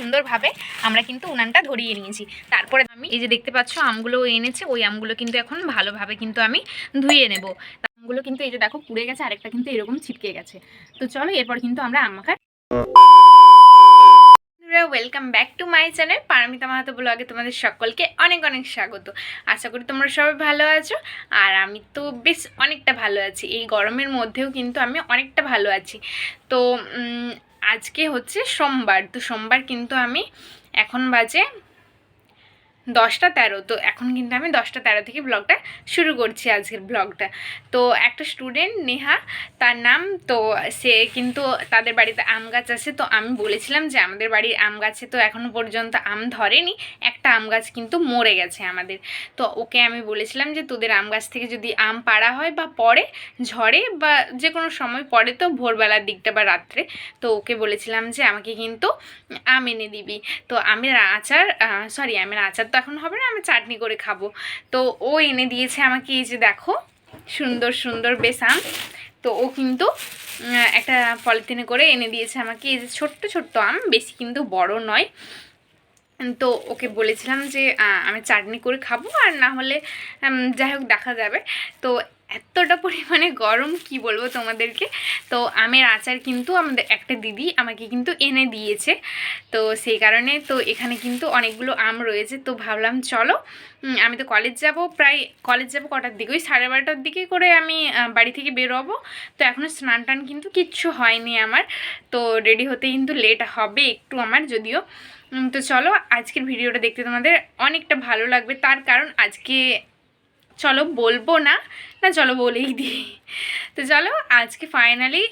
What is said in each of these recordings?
সুন্দরভাবে আমরা কিন্তু উনানটা ধরিয়ে নিয়েছি। তারপরে আমি এই যে দেখতে পাচ্ছ আমগুলো এনেছে, ওই আমগুলো কিন্তু এখন ভালোভাবে কিন্তু আমি ধুয়ে নেব। আমগুলো কিন্তু এই যে দেখো পুড়ে গেছে, আরেকটা কিন্তু এরকম ছিটকে গেছে। তো চলো এরপর কিন্তু আমরা আম মাখার welcome back to my channel Paromita Mahato ব্লগে তোমাদের সকলকে অনেক অনেক স্বাগত। আশা করি তোমরা সবাই ভালো আছো, আর আমি তো বেশ অনেকটা ভালো আছি। এই গরমের মধ্যেও কিন্তু আমি অনেকটা ভালো আছি। তো আজকে হচ্ছে সোমবার। তো সোমবার কিন্তু আমি এখন বাজে দশটা তেরো, তো এখন কিন্তু আমি দশটা তেরো থেকে ব্লগটা শুরু করছি আজকের ব্লগটা। তো একটা স্টুডেন্ট নেহা, তার নাম, তো সে কিন্তু তাদের বাড়িতে আম গাছ আছে, তো আমি বলেছিলাম যে আমাদের বাড়ির আম গাছে তো এখনও পর্যন্ত আম ধরেনি, একটা আম গাছ কিন্তু মরে গেছে আমাদের। তো ওকে আমি বলেছিলাম যে তোদের আম গাছ থেকে যদি আম পাড়া হয় বা পড়ে ঝড়ে বা যে কোনো সময় পড়ে তো ভোরবেলার দিকটা বা রাত্রে, তো ওকে বলেছিলাম যে আমাকে কিন্তু আম এনে দিবি। তো আমের আচার সরি আমের আচার তো এখন হবে না, আমি চাটনি করে খাব। তো ও এনে দিয়েছে আমাকে, এই যে দেখো, সুন্দর সুন্দর আম তো ও কিন্তু একটা পলিথিনে করে এনে দিয়েছে আমাকে। এই যে ছোট্ট ছোট্ট আম, বেশি কিন্তু বড় নয়। তো ওকে বলেছিলাম যে আমি চাটনি করে খাব আর না হলে যাই হোক, দেখা যাবে। তো এতটা পরিমাণে গরম, কি বলব তোমাদেরকে? তো আমের আচার কিন্তু আমাদের, একটা দিদি আমাকে কিন্তু এনে দিয়েছে। তো সেই কারণে তো এখানে কিন্তু অনেকগুলো আম রয়েছে। তো ভাবলাম চলো আমি তো কলেজ যাব প্রায়, কলেজ যাব কটার দিকে? ওই সাড়ে বারোটার দিকে করে আমি বাড়ি থেকে বেরোবো। তো এখনও স্নান টান কিন্তু কিচ্ছু হয়নি আমার। তো রেডি হতে কিন্তু লেট হবে একটু আমার যদিও। তো চলো, আজকের ভিডিওটা দেখতে তোমাদের অনেকটা ভালো লাগবে। তার কারণ আজকে চলো বলব না না চলো বলেই দিই। তো চলো আজকে ফাইনালি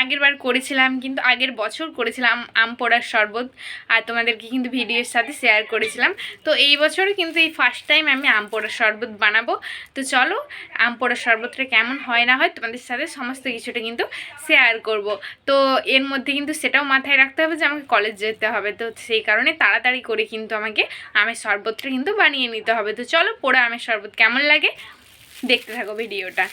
আগের বার করেছিলাম, কিন্তু আগের বছর করেছিলাম আম পোড়ার শরবত, আর তোমাদেরকে কিন্তু ভিডিওর সাথে শেয়ার করেছিলাম। তো এই বছর কিন্তু এই ফার্স্ট টাইম আমি আম পোড়ার শরবত বানাবো। তো চলো, আম পোড়ার শরবতটা কেমন হয় না হয় তোমাদের সাথে সমস্ত কিছুটা কিন্তু শেয়ার করব। তো এর মধ্যে কিন্তু সেটাও মাথায় রাখতে হবে যে আমাকে কলেজ যেতে হবে। তো সেই কারণে তাড়াতাড়ি করে কিন্তু আমাকে আমের শরবতটা কিন্তু বানিয়ে নিতে হবে। তো চলো, পোড়া আমের শরবত কেমন লাগে দেখতে থাকো ভিডিওটা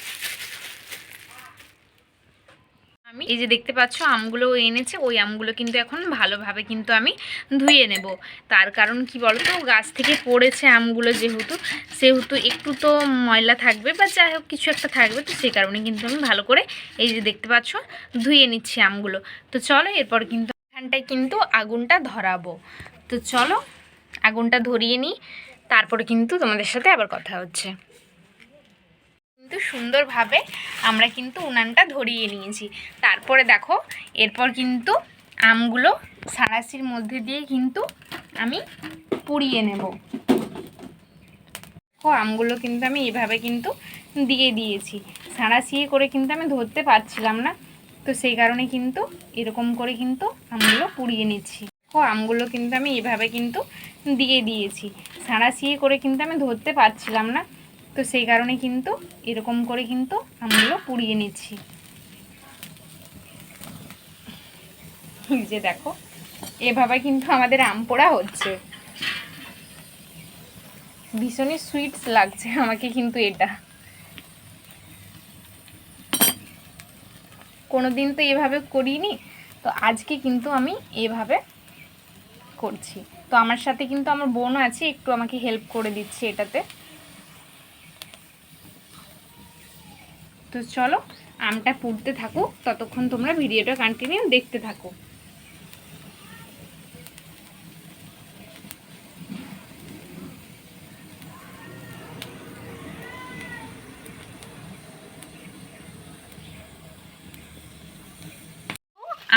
আমি। এই যে দেখতে পাচ্ছ আমগুলো এনেছে, ওই আমগুলো কিন্তু এখন ভালোভাবে কিন্তু আমি ধুয়ে নেব। তার কারণ কি বলতো, গাছ থেকে পড়েছে আমগুলো যেহেতু, সেহেতু একটু তো ময়লা থাকবে বা যাই হোক কিছু একটা থাকবে, তো সেই কারণে কিন্তু আমি ভালো করে এই যে দেখতে পাচ্ছ, ধুয়ে নিচ্ছি আমগুলো। তো চলো এরপর কিন্তু এখানটায় কিন্তু আগুনটা ধরাবো। তো চলো, আগুনটা ধরিয়ে নিই, তারপরে কিন্তু তোমাদের সাথে আবার কথা হচ্ছে। কিন্তু সুন্দরভাবে আমরা কিন্তু উনানটা ধরিয়ে নিয়েছি। তারপরে দেখো, এরপর কিন্তু আমগুলো সাঁড়াশির মধ্যে দিয়ে কিন্তু আমি পুড়িয়ে নেব। আমগুলো কিন্তু আমি এভাবে কিন্তু দিয়ে দিয়েছি। সাঁড়াশি করে কিন্তু আমি ধরতে পারছিলাম না, তো সেই কারণে কিন্তু এরকম করে কিন্তু আমগুলো পুড়িয়ে নিচ্ছি। দেখো, আমগুলো কিন্তু আমি এভাবে কিন্তু দিয়ে দিয়েছি। সাঁড়াশি করে কিন্তু আমি ধরতে পারছিলাম না তো সেই কারণে কিন্তু এরকম করে কিন্তু আমগুলো পুড়িয়ে নিচ্ছি। যে দেখো, এভাবে কিন্তু আমাদের আম পোড়া হচ্ছে। ভীষণই সুইটস লাগছে আমাকে কিন্তু এটা। কোনোদিন তো এভাবে করিনি, তো আজকে কিন্তু আমি এভাবে করছি। তো আমার সাথে কিন্তু আমার বোনও আছে, একটু আমাকে হেল্প করে দিচ্ছে এটাতে। তো চলো, আমটা পুড়তে থাকুক, ততক্ষণ তোমরা ভিডিওটা কন্টিনিউ দেখতে থাকো।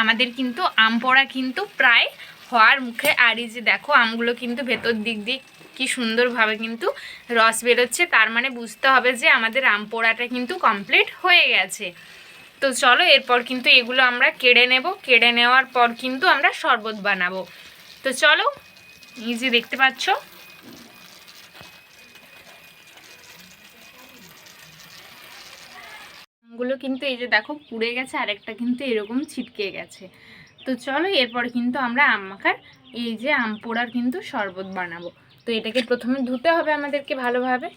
আমাদের কিন্তু আম পড়া কিন্তু প্রায় হওয়ার মুখে, আর এই যে দেখো, আমগুলো কিন্তু ভেতর দিক দিয়ে কি সুন্দরভাবে কিন্তু রস বেরোচ্ছে। তার মানে বুঝতে হবে যে আমাদের আম পোড়াটা কিন্তু কমপ্লিট হয়ে গেছে। তো চলো এরপর কিন্তু এগুলো আমরা কেড়ে নেব। কেড়ে নেওয়ার পর কিন্তু আমরা শরবত বানাবো। তো চলো, এই যে দেখতে পাচ্ছ। আমগুলো কিন্তু এই যে দেখো পুড়ে গেছে, আরেকটা কিন্তু এরকম ছিটকে গেছে। তো চলো এরপর কিন্তু আমরা আম মাখার এই যে আম পোড়ার কিন্তু শরবত বানাবো। তো এটাকে প্রথমে ধুতে হবে আমাদেরকে ভালোভাবে।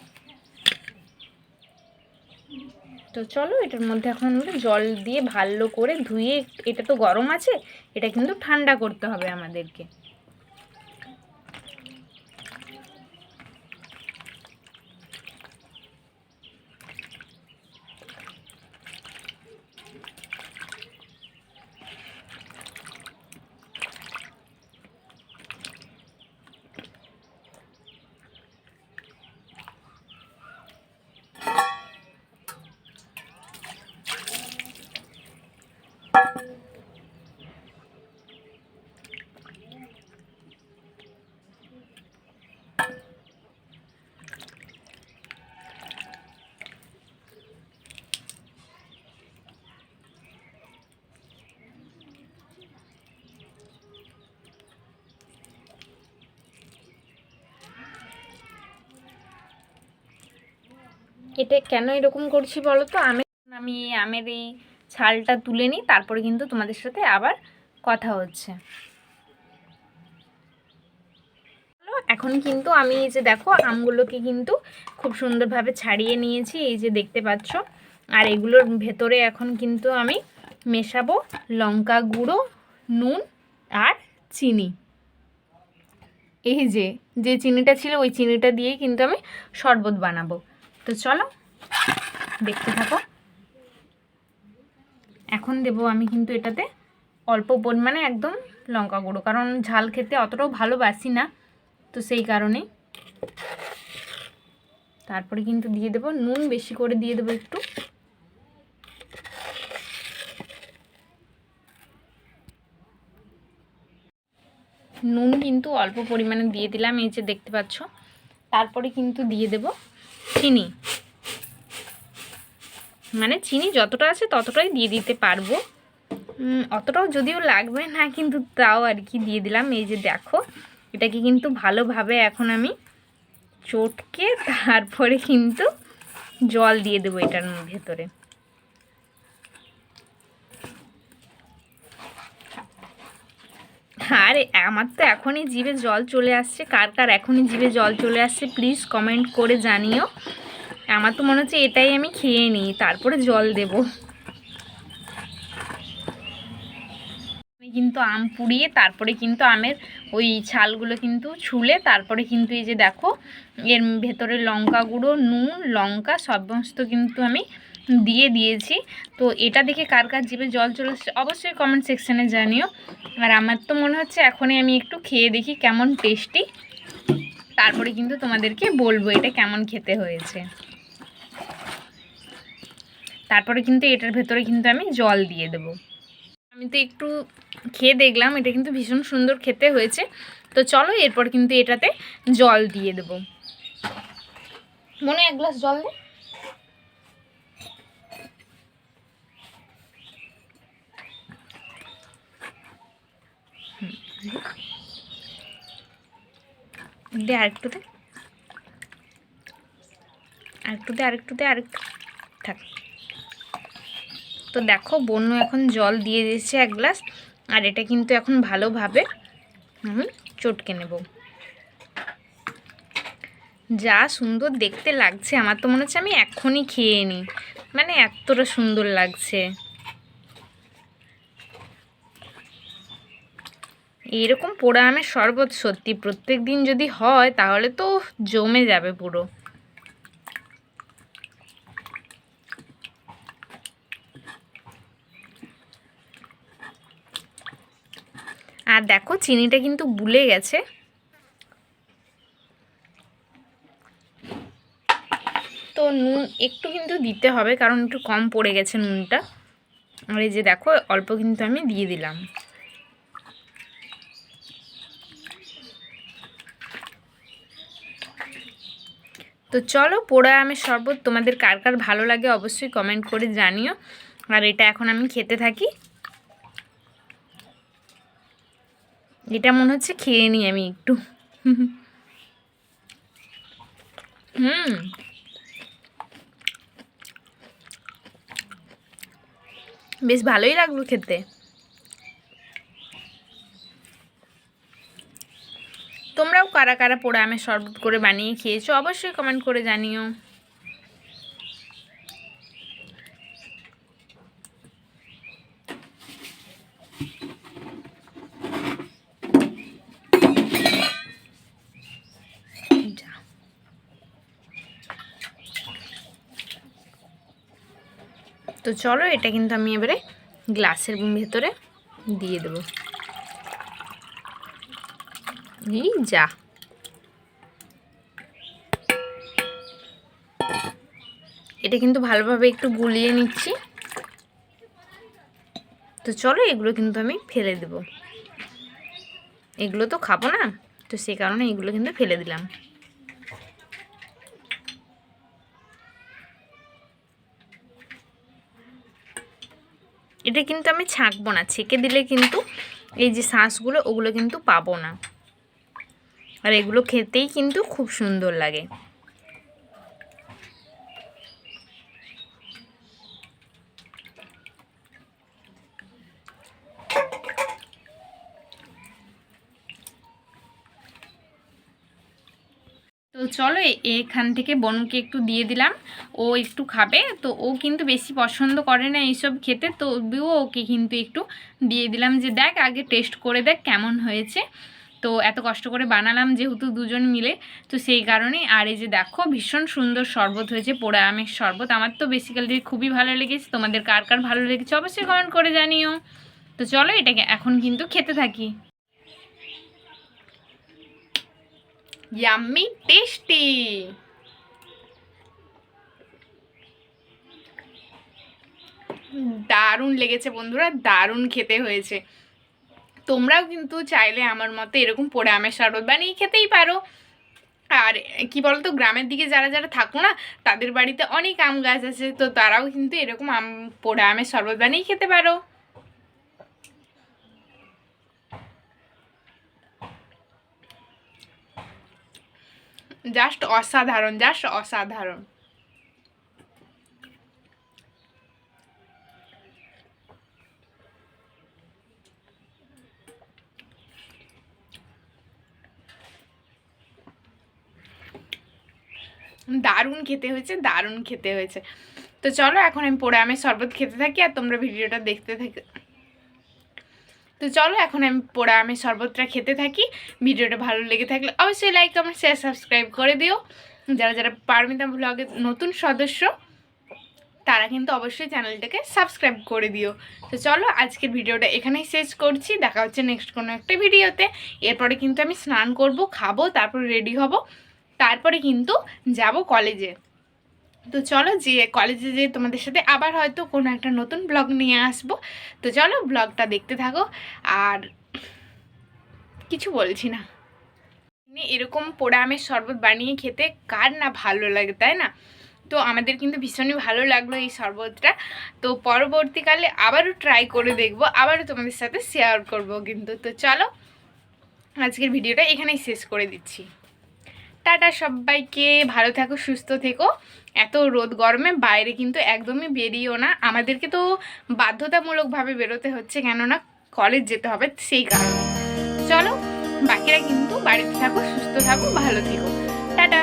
তো চলো, এটার মধ্যে এখন আমরা জল দিয়ে ভালো করে ধুয়ে, এটা তো গরম আছে, এটা কিন্তু ঠান্ডা করতে হবে আমাদেরকে। এটা কেন এরকম করছি বলো তো? আমি আমি আমের এই ছালটা তুলে নিই, তারপরে কিন্তু তোমাদের সাথে আবার কথা হচ্ছে। এখন কিন্তু আমি এই যে দেখো, আমগুলোকে কিন্তু খুব সুন্দরভাবে ছাড়িয়ে নিয়েছি, এই যে দেখতে পাচ্ছ। আর এগুলোর ভেতরে এখন কিন্তু আমি মেশাবো লঙ্কা গুঁড়ো, নুন আর চিনি। এই যে যে চিনিটা ছিল, ওই চিনিটা দিয়েই কিন্তু আমি শরবত বানাবো। তো চলো, দেখতে থাকো। এখন দেব আমি কিন্তু এটাতে অল্প পরিমাণে একদম লঙ্কা গুঁড়ো, কারণ ঝাল খেতে অতটাও ভালোবাসি না, তো সেই কারণেই। তারপরে কিন্তু দিয়ে দেবো, নুন বেশি করে দিয়ে দেবো একটু। নুন কিন্তু অল্প পরিমাণে দিয়ে দিলাম, এই যে দেখতে পাচ্ছ। তারপরে কিন্তু দিয়ে দেব চিনি। মানে চিনি যতটা আছে ততটাই দিয়ে দিতে পারব। অতটাও যদিও লাগবে না, কিন্তু তাও আর কি দিয়ে দিলাম। এই যে দেখো, এটাকে কিন্তু ভালোভাবে এখন আমি চটকে তারপরে কিন্তু জল দিয়ে দেবো এটার ভেতরে। আর আমার তো এখনই জিভে জল চলে আসছে। কার কার এখনই জিভে জল চলে আসছে প্লিজ কমেন্ট করে জানিও। আমার তো মনে হচ্ছে এটাই আমি খেয়ে নিই, তারপরে জল দেব। আমি কিন্তু আম পুড়িয়ে, তারপরে কিন্তু আমের ওই ছালগুলো কিন্তু ছুলে, তারপরে কিন্তু এই যে দেখো, এর ভেতরে লঙ্কা গুঁড়ো, নুন, লঙ্কা সমস্ত কিন্তু আমি দিয়ে দিয়েছি। তো এটা দেখে কার কার জিভে জল চলে এসেছে অবশ্যই কমেন্ট সেকশানে জানিও। আর আমার তো মনে হচ্ছে এখনই আমি একটু খেয়ে দেখি কেমন টেস্টি তারপরে কিন্তু তোমাদেরকে বলব এটা কেমন খেতে হয়েছে। তারপরে কিন্তু এটার ভেতরে কিন্তু আমি জল দিয়ে দেব। আমি তো একটু খেয়ে দেখলাম, এটা কিন্তু ভীষণ সুন্দর খেতে হয়েছে। তো চলো এরপর কিন্তু এটাতে জল দিয়ে দেব। মনে এক গ্লাস জল দে। দে আরেকটু দে। আরেকটু দে আরেকটু দে, আরেকটু থাক। তো দেখো বন্য এখন জল দিয়ে দিয়েছে এক গ্লাস, আর এটা কিন্তু এখন ভালোভাবে আমি চটকে নেব। যা সুন্দর দেখতে লাগছে, আমার তো মনে হচ্ছে আমি এক্ষুনি খেয়ে নিই। মানে এতটা সুন্দর লাগছে। এইরকম পোড়া আমের শরবত সত্যি প্রত্যেক দিন যদি হয়, তাহলে তো জমে যাবে পুরো। আর দেখো, চিনিটা কিন্তু বুলে গেছে। তো নুন একটু কিন্তু দিতে হবে, কারণ একটু কম পড়ে গেছে নুনটা। আর এই যে দেখো, অল্প কিন্তু আমি দিয়ে দিলাম। তো চলো পোড়া আমের শরবত, তোমাদের কার কার ভালো লাগে অবশ্যই কমেন্ট করে জানিও। আর এটা এখন আমি খেতে থাকি। এটা মনে হচ্ছে খেয়ে নিই আমি একটু। হুম। বেশ ভালোই লাগল খেতে। তোমরাও কারা কারা পোড়া আমের শরবত করে বানিয়ে খেয়েছো অবশ্যই কমেন্ট করে জানিও। তো চলো এটা কিন্তু আমি এবারে গ্লাসের ভেতরে দিয়ে দেবো। এই যা এটা কিন্তু ভালোভাবে একটু গুলিয়ে নিচ্ছি। তো চলো এগুলো কিন্তু আমি ফেলে দেব। এগুলো তো খাব না, তো সে কারণে এগুলো কিন্তু ফেলে দিলাম। এটা কিন্তু আমি ছাঁকবো না, ছেঁকে দিলে কিন্তু এই যে শাঁসগুলো ওগুলো কিন্তু পাবো না। আর এগুলো খেতেই কিন্তু খুব সুন্দর লাগে। তো চলো এখান থেকে বনুকে একটু দিয়ে দিলাম। ও একটু খাবে, তো ও কিন্তু বেশি পছন্দ করে না এইসব খেতে। তবুও ওকে কিন্তু একটু দিয়ে দিলাম যে দেখ আগে টেস্ট করে দেখ কেমন হয়েছে। তো এত কষ্ট করে বানালাম যেহেতু দুজন মিলে, তো সেই কারণে আর এই যে দেখো, ভীষণ সুন্দর শরবত হয়েছে, পোড়া আমের শরবত। আমার তো বেসিক্যালি খুবই ভালো লেগেছে। তোমাদের কার কার ভালো লেগেছে অবশ্যই কমেন্ট করে জানিও। তো চলো, এটাকে এখন কিন্তু খেতে থাকি। ইয়াম্মি টেস্টি দারুণ লেগেছে বন্ধুরা, দারুণ খেতে হয়েছে। তোমরাও কিন্তু চাইলে আমার মতে এরকম পোড়া আমের শরবত বানিয়ে খেতেই পারো। আর কি বলতো, গ্রামের দিকে যারা যারা থাকো না, তাদের বাড়িতে অনেক আম গাছ আছে, তো তারাও কিন্তু এরকম আম, পোড়া আমের শরবত বানিয়ে খেতে পারো। জাস্ট অসাধারণ জাস্ট অসাধারণ। দারুণ খেতে হয়েছে, দারুণ খেতে হয়েছে। তো চলো, এখন আমি পোড়া আমের শরবত খেতে থাকি আর তোমরা ভিডিওটা দেখতে থাকি, তো চলো, এখন আমি পোড়া আমের শরবতটা খেতে থাকি। ভিডিওটা ভালো লেগে থাকলে অবশ্যই লাইক কমেন্ট শেয়ার সাবস্ক্রাইব করে দিও। যারা যারা পারমিতা ব্লগের নতুন সদস্য, তারা কিন্তু অবশ্যই চ্যানেলটাকে সাবস্ক্রাইব করে দিও। তো চলো, আজকের ভিডিওটা এখানেই শেষ করছি। দেখা হচ্ছে নেক্সট কোনো একটা ভিডিওতে। এরপরে কিন্তু আমি স্নান করব, খাব, তারপর রেডি হব। তারপরে কিন্তু যাব কলেজে তো চলো যে কলেজে যে তোমাদের সাথে আবার হয়তো কোনো একটা নতুন ব্লগ নিয়ে আসব। তো চলো ব্লগটা দেখতে থাকো। আর কিছু বলছি না। মানে এরকম পোড়া আমের শরবত বানিয়ে খেতে কার না ভালো লাগে, তাই না? তো আমাদের কিন্তু ভীষণই ভালো লাগল এই শরবতটা। তো পরবর্তীকালে আবারও ট্রাই করে দেখব, আবারও তোমাদের সাথে শেয়ার করব কিন্তু। তো চলো, আজকের ভিডিওটা এখানেই শেষ করে দিচ্ছি। টাটা সবাইকে, ভালো থাকো, সুস্থ থেকো। এত রোদ গরমে বাইরে কিন্তু একদমই বেরিয়েও না। আমাদেরকে তো বাধ্যতামূলকভাবে বেরোতে হচ্ছে, কেননা কলেজ যেতে হবে সেই কারণে। চলো, বাকিরা কিন্তু বাড়িতে থাকো, সুস্থ থাকো, ভালো থেকো। টাটা।